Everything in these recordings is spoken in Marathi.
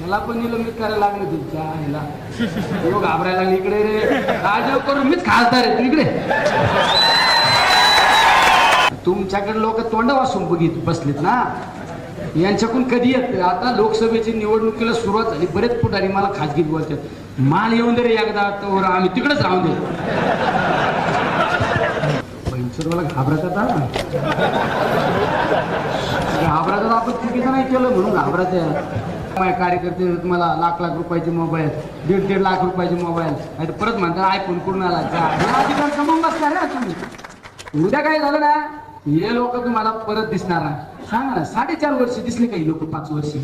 त्याला पण निलंबित करायला लागलं तुमच्या? आईला तो घाबरायला लागली. इकडे रे. राजीव करून मीच खासदार आहे. तू इकडे. तुमच्याकडे लोक तोंड वाचून बघित बसलेत ना? यांच्याकडून कधी येत आता लोकसभेची निवडणुकीला सुरुवात झाली. बरेच पुढारी मला खाजगीत बोलतात. माल येऊन दे रे एकदा तर आम्ही तिकडेच राहून दे. मला घाबरत आता घाबरायचं आपण चुकीचं नाही केलं म्हणून घाबरायचं माझ्या कार्यकर्ते तुम्हाला लाख लाख रुपयाचे मोबाईल दीड दीड लाख रुपयाचे मोबाईल नाही तर परत म्हणतात आयफोन कुठून आला. कमवून ना तुम्ही उद्या काय झालं ना हे लोक तुम्हाला परत दिसणार ना सांगा ना साडेचार वर्ष दिसले काही लोक पाच वर्ष?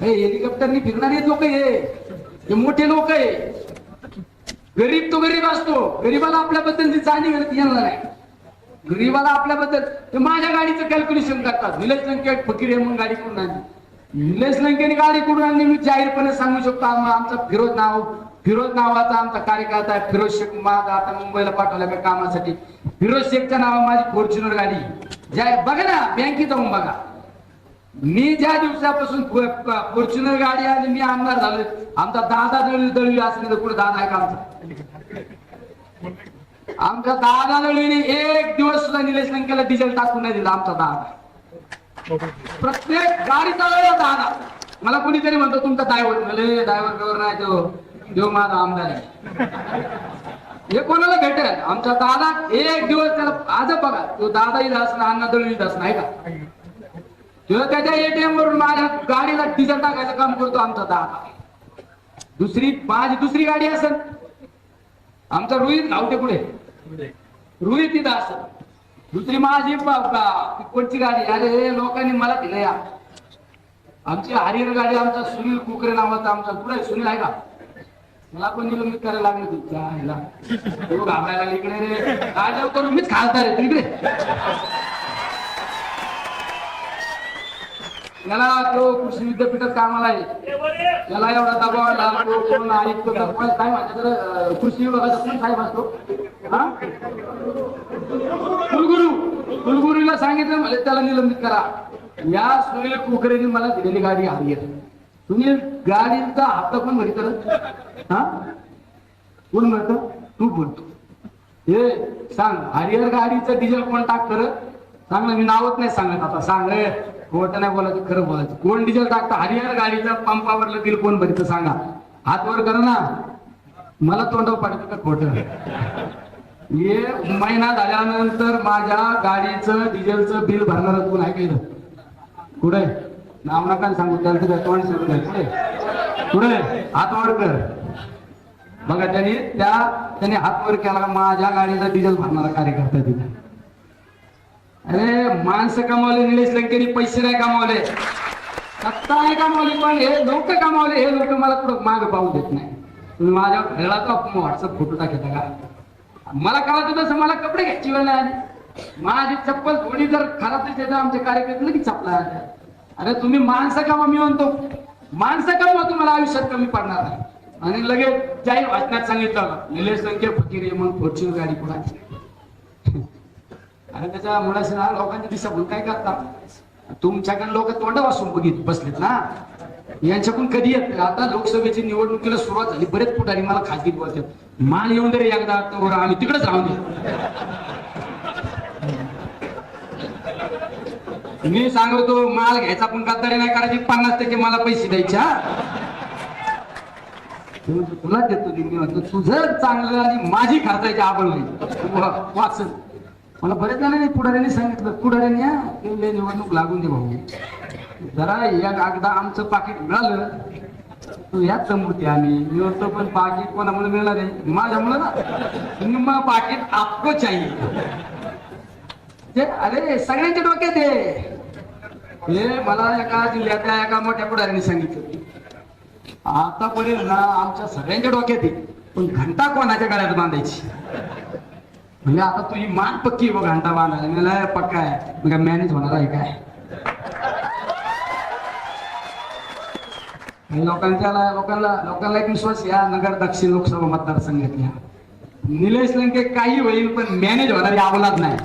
हे हेलिकॉप्टरनी फिरणारे लोक हे. मोठे लोक आहे गरीब तो गरीब असतो. गरीबाला आपल्याबद्दल जाणीव येणार नाही. गरीबाला आपल्याबद्दल ते माझ्या गाडीचं कॅल्क्युलेशन करतात. निलेश संख्या फकीर आहे म्हणून गाडी कोण नाही निलेश लंकेने गाडी कुठून आणली मी जाहीरपणे सांगू शकतो. आमचा फिरोज नाव फिरोज नावाचा आमचा कार्यकर्ता आहे. फिरोज शेख माझा आता मुंबईला पाठवला मी कामासाठी. फिरोज शेखच्या नावा माझी फॉर्च्युनर गाडी ज्या बघा ना बँकेत जाऊन बघा. मी ज्या दिवसापासून फॉर्च्युनर गाडी आली मी आमदार झालो आमचा दादा दळवी दळवी असले तर कुठे दादा आहे का आमचा? आमच्या दादा दळवीने एक दिवस सुद्धा निलेश लंकेला डिझेल टाकून नाही दिला आमचा दादा. प्रत्येक गाडी चालवला दादा मला कोणीतरी म्हणतो तुमचा ड्रायव्हर म्हणजे ड्रायव्हर कवर नाही तो. देव माझा आमदार आहे. हे कोणाला भेटेल? आमचा दादा एक दिवस त्याला आज बघा. तो दादाही दास ना अण्णा दळवी दास नाही का? तो त्याच्या एटीएम वरून माझ्या गाडीला डिझेल टाकायचं काम करतो आमचा दादा. दुसरी माझी दुसरी गाडी असेल. आमचा रोहित लावते पुढे रोहित तिथं असेल. दुसरी माझी कोणची गाडी? अरे लोकांनी मला दिलं या. आमची हरिहर गाडी आमचा सुनील कुकरे नावाचा आमचा. कुठे सुनील आहे का? मला पण निलंबित करायला लागले तुमच्या ह्याला तू घाबरायला इकडे रे. राजा करून मीच खालता रे. तिकडे याला तो कृषी विद्यापीठात कामाला आहे. त्याला एवढा दबाव आला तो कोण आयुक्त काय म्हणतात कृषी विभागाचा कोण साहेब असतो? हा? कुलगुरू कुलगुरूला सांगितलं मला त्याला निलंबित करा. या सुनील कुकरेने मला दिलेली गाडी हवी आहे. तुम्ही गाडीचा हप्ता कोण भरी हा? कोण म्हणतो तू बोलतो हे सांग हरिहर गाडीचं डिझेल कोण टाकतं सांग मी नावच नाही सांगत आता. सांग रे खोटं नाही बोलायचं खरं बोलायचं. कोण डिझेल टाकतं? हरिहर गाडीचं पंपावरलं बिल कोण भरित? सांगा. हात वर करा ना. मला तोंडावर पाडतं का खोटं? हे महिना झाल्यानंतर माझ्या गाडीचं डिझेलचं बिल भरणार कोण? आहे केलं कुठे नाव नका सांगू त्याला तुझ्या तोंड सोडून आहे? कुठे कुठे हातवर कर. बघा त्यांनी त्या त्यांनी हातवर केला माझ्या गाडीचा डिझेल भरणारा कार्यकर्ता तिथे. अरे माणसं कमावले निलेश लंकेनी पैसे नाही कमावले. सत्ता नाही कमावली पण हे लोक कमावले हे लोक मला कुठं माग पाहू देत नाही. तुम्ही माझ्या घराचा व्हॉट्सअप फोटो टाकता का? मला कळत होतं तसं मला कपडे घ्यायची वेळ नाही आली. माझी चप्पल थोडी जर खराब तरी त्याचा आमच्या कार्यक्रम लगेच चपला अरे तुम्ही माणसं कामा हो, मी म्हणतो. माणसं कामा हो, तुम्हाला आयुष्यात कमी पडणार नाही. आणि लगेच जाहीर वाचण्यात सांगितलं निलेश संख्या फकीर आहे म्हणून फॉर्च्युनर गाडी पुढे अरे त्याच्या मुलाशी ना लोकांची दिशाभूल काय करतात तुमच्याकडे लोक तोंड वाचून बघित बसलेत ना. यांच्याकडून कधी येत आता लोकसभेची निवडणुकीला सुरुवात झाली. बरेच पुढारी मला खाजगी बोलतात. माल येऊन दे एकदा तर आम्ही तिकडेच राहून दे. मी सांगतो माल घ्यायचा पण गद्दारी नाही करायची पन्नास टक्के मला पैसे द्यायचे हा. तुला देतो मी म्हणतो तुझं चांगलं आणि माझी खर्चायची आबळ नाही. वाचन. मला बरेच जणांनी पुढाऱ्यांनी सांगितलं पुढाऱ्यांनी निवडणूक लागून दे भाऊ. जरा एक एकदा आमचं पाकिट मिळालं तू याच समृद्धी आम्ही मी म्हणतो पण पाकिट कोणामुळे मिळणार आहे? माझ्यामुळे ना. निम्मा पाकिट आपको चाहिए ते अरे सगळ्यांच्या डोक्यात आहे. हे मला एका जिल्ह्यातल्या एका मोठ्या पुढाऱ्याने सांगितलं आतापर्यंत ना आमच्या सगळ्यांच्या डोक्यात आहे. पण घंटा कोणाच्या गळ्यात बांधायची? म्हणजे आता तुझी मान पक्की बघ घंटा बांधायला. मला पक्का आहे. मॅनेज होणार आहे काय? आणि लोकांच्या लोकांना लोकांना एक विश्वास या नगर दक्षिण लोकसभा मतदारसंघातल्या. निलेश लंके काही होईल पण मॅनेज होणारी आवलाद नाही.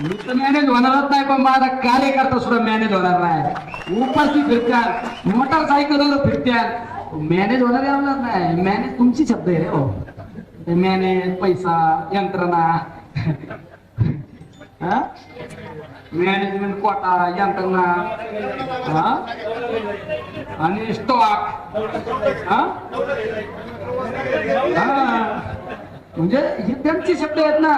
मी तर मॅनेज होणारच नाही पण माझा कार्यकर्ता सुद्धा मॅनेज होणार नाही. उपाशी फिरत्यात मोटरसायकल फिरत्यात मॅनेज होणार येणार नाही. मॅनेज तुमची शब्द आहे रे हो. मॅनेज पैसा यंत्रणा. मॅनेजमेंट कोटा यंत्रणा हा? आणि स्टॉक हा? म्हणजे हे त्यांचे शब्द आहेत ना.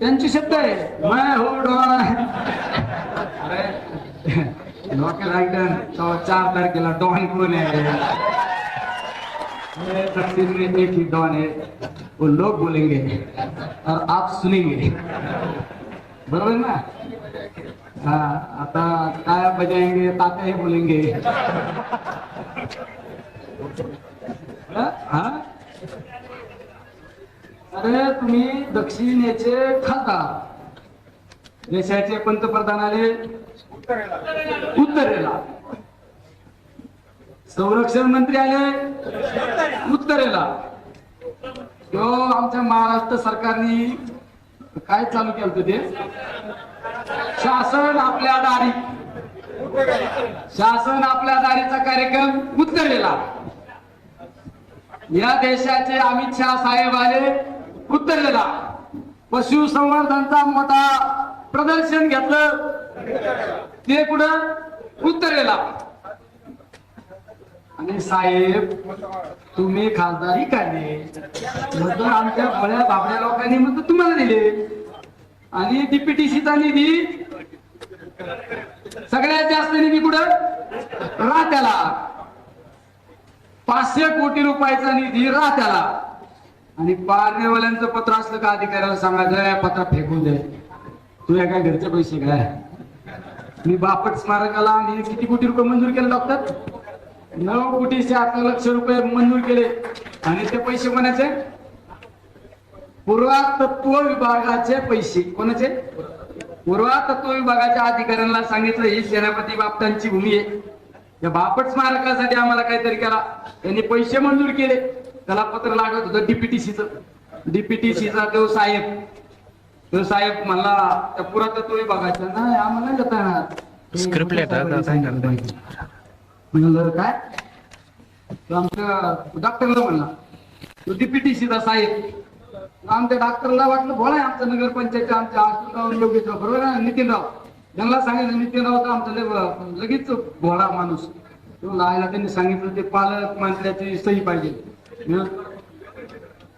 त्यांचे शब्द आहे. माय हो डॉन अरे डॉक्टर आयटन चार तारखेला डॉन कोण आहे तकसीम दक्षिण में एक ही डॉन है वो लोग बोलेंगे और आप सुनेंगे। बरोबर ना? हा आता काय बजाएंगे तात्या हे बोलेंगे। हा? हा? अरे तुम्ही दक्षिणेचे खासदार देशाचे पंतप्रधान आले उत्तरेला। संरक्षण मंत्री आले. उत्तरेला. तो आमच्या महाराष्ट्र सरकारने काय चालू केलं होतं ते? शासन आपल्या दारी. शासन आपल्या दारीचा कार्यक्रम उत्तरेला. या देशाचे अमित शहा साहेब आले उत्तरेला. पशुसंवर्धनचा मोठा प्रदर्शन घेतलं. ते कुठं? उत्तरेला. आणि साहेब तुम्ही खासदारी काढले मग आमच्या भळ्या बाबड्या लोकांनी मग तुम्हाला दिले. आणि डीपीटीसीचा निधी सगळ्यात जास्त निधी कुठं? राहत्याला पाचशे कोटी रुपयाचा निधी राहत्याला आणि पारणेवाल्यांचं पत्र असलं का अधिकाऱ्याला सांगायचं या पत्र फेकून दे. तुझ्या काय घरचे पैसे काय मी बापट स्मारकाला आणि किती कोटी रुपये मंजूर केले डॉक्टर? नऊ कोटी शहात्तर लक्ष रुपये मंजूर केले. आणि ते पैसे कोणाचे? पुरातत्व विभागाचे पैसे. कोणाचे? पुरातत्व विभागाच्या अधिकाऱ्यांना सांगितलं ही सेनापती बापटांची भूमी आहे. या बापट स्मारकासाठी आम्हाला काहीतरी करा. त्यांनी पैसे मंजूर केले. त्याला पत्र लागत होतं डीपीटीसीच डीपीटीसीचा तो साहेब. तो साहेब म्हणला त्या पुरातत्व विभागाच्या नाही आम्हाला नाही म्हणलं काय? तो आमच्या डॉक्टरला म्हणला तो डीपीटीसीचा साहेब. आमच्या डॉक्टरला वाटलं बोलाय आमच्या नगरपंचायत आमच्या आशुराव योगेशराव बरोबर ना? नितीनराव? त्यांना सांगितलं नितीनराव तर आमचं लगेच भोळा माणूस. तो लायला त्यांनी सांगितलं ते पालक मंत्र्याची सही पाहिजे.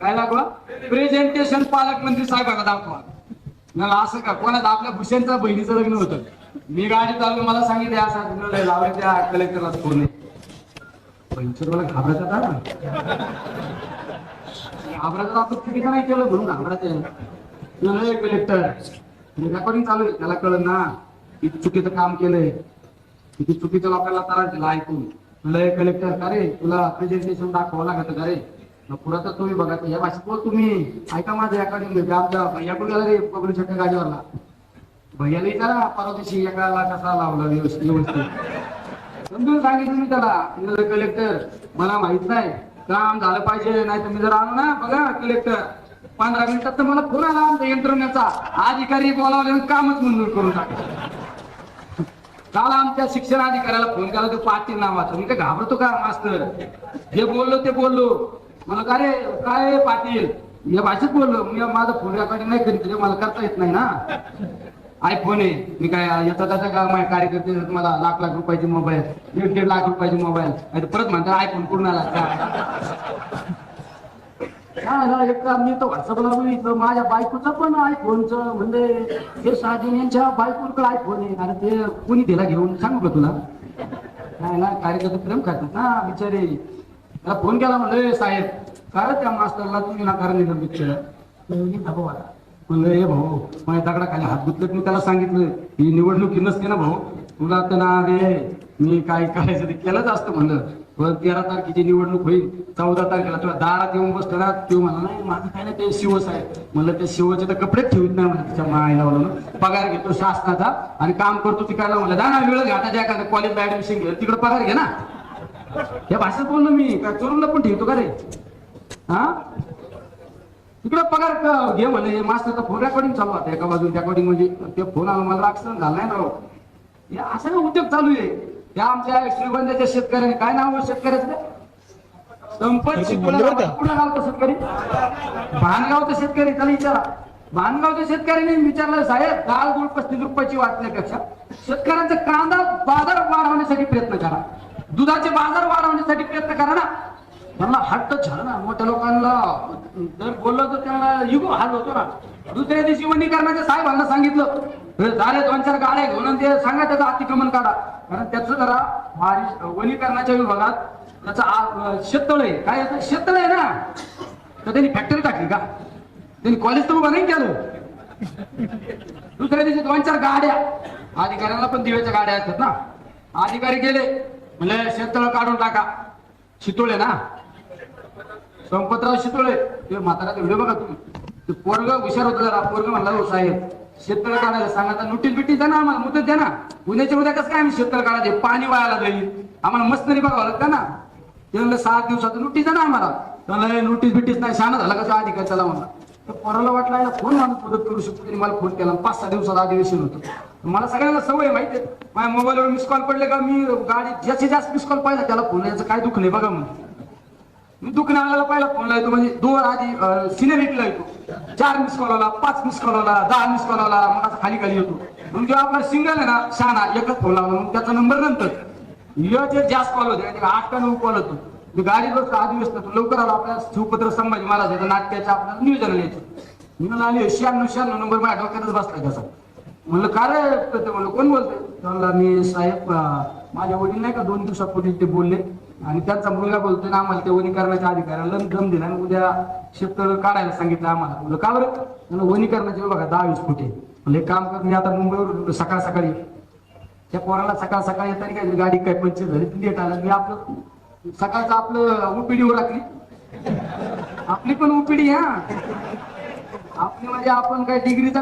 काय लागवा प्रेझेंटेशन पालकमंत्री साहेबांना दाखवा. मला असं का कोणाला आपल्या भूषणच्या बहिणीचं लग्न होतं. मी गाडी चालू मला सांगितले असं लय लावले त्या कलेक्टरला फोन पंचर मला घाबरायचं का? घाबरायचं आपण चुकीचं नाही केलं म्हणून घाबरायचं कलेक्टर रेकॉर्डिंग चालू आहे. त्याला कळलं ना किती चुकीचं काम केलंय. किती चुकीचं लोकांना त्रास दिला ऐकून. लय कलेक्टर का रे? तुला प्रेझेंटेशन दाखवावं लागत का रे? मग तर तुम्ही बघा या भाषेत बोल तुम्ही. ऐका माझं अकॉर्डिंग आमच्या भैयाकडून गेला रे? पकडू शकता गाडीवरला. भैयाला विचारा परवा दिवशी एकाला कसा लावला व्यवस्थित व्यवस्थित. समजून सांगितलं मी त्याला. कलेक्टर मला माहीत नाही. काम झालं पाहिजे नाही तर मी जर आलो ना. बघा कलेक्टर पंधरा मिनिटात तर मला फोन आला आमच्या यंत्रणेचा. अधिकारी बोलावले कामच मंजूर करून टाकलं. काल आमच्या शिक्षण अधिकाऱ्याला फोन केला तो पाटील नावाचा. मी काय घाबरतो का मास्तर? जे बोललो ते बोललो. मला का रे? काय पाटील? या भाषेत बोललो. मी माझा फोन रेकॉर्डिंग नाही करीत मला करता येत नाही ना. आयफोन आहे. मी काय याचा त्याचा का माझ्या कार्यकर्ते मला लाख लाख रुपयाचे मोबाईल दीड दीड लाख रुपयाचे मोबाईल आणि परत म्हणतात आयफोन पूर्ण आला? काय एक काम मी तर व्हॉट्सअपला बघितलं माझ्या बायकोचं पण आयफोनचं म्हणजे हे साधन यांच्या बायकोकडे आयफोन आहे. आणि ते कोणी दिला घेऊन? सांगू का तुला? नाही ना कार्यकर्ते प्रेम करतात ना. बिचारे. मला फोन केला म्हणलं साहेब कारण त्या मास्टरला तुम्ही नाकार दिलं पिक्चर? म्हणलं हे भाऊ माझ्या दगडाखाली हात गुतले मी त्याला सांगितलं ही निवडणुकी नसते ना भाऊ. तुला तर ना रे मी काय करायचं ते केलंच असतं म्हणलं. पण तेरा तारखेची निवडणूक होईल. चौदा तारखेला तुला दारात येऊन बसतो ना? तो म्हणला नाही माझं काय नाही ते शिवच आहे म्हणलं ते शिवचे तर कपडे ठेवत नाही म्हणलं तिच्या मायला म्हणून. पगार घेतो शासनाचा आणि काम करतो तिकडला म्हणलं जा ना वेळ घाटाच्या एखाद्या कॉलेजला ऍडमिशन घे तिकडे पगार घे ना. या भाषेत बोललो मी. काय चोरूनला पण ठेवतो का रे? हा? तिकडे पगार घे म्हणे. मास्टरचा फोन रेकॉर्डिंग चालू होता एका बाजून रेकॉर्डिंग म्हणजे ते फोन आला मला ऍक्सिडेंट झाला नाही राव. हे असं उद्योग चालू आहे? त्या आमच्या श्रीगोंद्याच्या शेतकऱ्यांनी काय नाव शेतकऱ्याचं? संपत कुठं गावचं शेतकरी? भानगावचा शेतकरी त्याला विचारा भानगावच्या शेतकऱ्यांनी विचारलं साहेब डाळ गुळ पस्तीस रुपयाची वाटण्यापेक्षा शेतकऱ्यांचा कांदा बाजार वाढवण्यासाठी प्रयत्न करा. दुधाचे बाजार वाढवण्यासाठी प्रयत्न करा ना. त्यांना हट्ट झाला ना मोठ्या लोकांना. जर बोललं तर त्यांना युग हाल होतो ना. दुसऱ्या दिवशी वनीकरणाच्या साहेबांना सांगितलं झाले दोन चार गाड्या घेऊन ते सांगा त्याचं अतिक्रमण काढा. कारण त्याचं जरा बारिश वनीकरणाच्या विभागात त्याचं शेततळ आहे. काय येतं शेततळ आहे ना. तर त्यांनी फॅक्टरी टाकली का? त्यांनी कॉलेज तर उभं नाही केलं. दुसऱ्या दिवशी दोन चार गाड्या. अधिकाऱ्यांना पण दिव्याच्या गाड्या असतात ना. अधिकारी गेले. म्हणजे शेततळ काढून टाका. शितोळे ना? संपतराव शितोळे. ते म्हाताराचा व्हिडिओ बघा तुम्ही. ते पोरग हुशार होतं जरा. पोरग म्हणला हो साहेब शेततळ काढायला सांगा आता नोटीस बिटीस द्या ना आम्हाला. मुदत द्या ना. उद्याच्या उद्या कसं काय आम्ही शेततळ काढायचे? पाणी वायाला जाईल आम्हाला मस्तरी बघावं लागतं ना. ते म्हणलं सात दिवसाचं नोटीस द्या ना आम्हाला. त्याला नोटीस बिटीस नाही. शाणा झाला कसं आधी? काय चला म्हणला? तर पोराला वाटलं याला फोन माणूस मदत करू शकतो त्यांनी मला फोन केला. पाच सहा दिवसात अधिवेशन होतं. मला सगळ्यांना सवय माहिती आहे. माझ्या मोबाईलवर मिस कॉल पडले का मी गाडी जास्तीत जास्त मिस कॉल पाहिला त्याला फोन यायचं काय दुःख नाही बघा म्हणून. मी दुकानावाल्याला पहिला फोन लावतो म्हणजे दोन आधी सिनेरीटला येतो चार मिस कॉल आला पाच मिस कॉल आला दहा मिस कॉल आला मग असं खाली खाली येतो. मग जेव्हा आपला सिंगल आहे ना शहाणा एकच फोन लावला मग त्याचा नंबर नंतर. जे जास्त कॉल होते आठ का नऊ कॉल होतो. मी गाडी बसतो आधी व्यस्त लवकर आला आपल्या शिवपत्र संभाजी महाराज याचं नाट्याचं आपल्याला नियोजन यायचं. मी म्हणलं आली शहाण्णव शहाण्णव नंबर माझ्या डोक्यातच बसलाय त्याचा. म्हणलं काय रे? म्हणलं कोण बोलतोय? म्हणला मी साहेब माझ्या वडील नाही का दोन दिवसापूर्वी ते बोलले. आणि त्यांचा मुलगा बोलतोय ना आम्हाला ते वनीकरणाच्या अधिकाऱ्याला दम दिला आणि उद्या शेततळ काढायला सांगितलं आम्हाला. म्हणलं का बरं? म्हणलं वनीकरणाचे बघा दहा वीस फुटे म्हणजे एक काम कर मी आता मुंबईवर सकाळ सकाळी त्या पोराला सकाळ सकाळी येताना काय गाडी काय पंचर झाली लेट आला मी आपलं सकाळचं आपलं उपिडीवर हो राखली आपली पण उपिडी हा. आपली म्हणजे आपण काय डिग्रीचा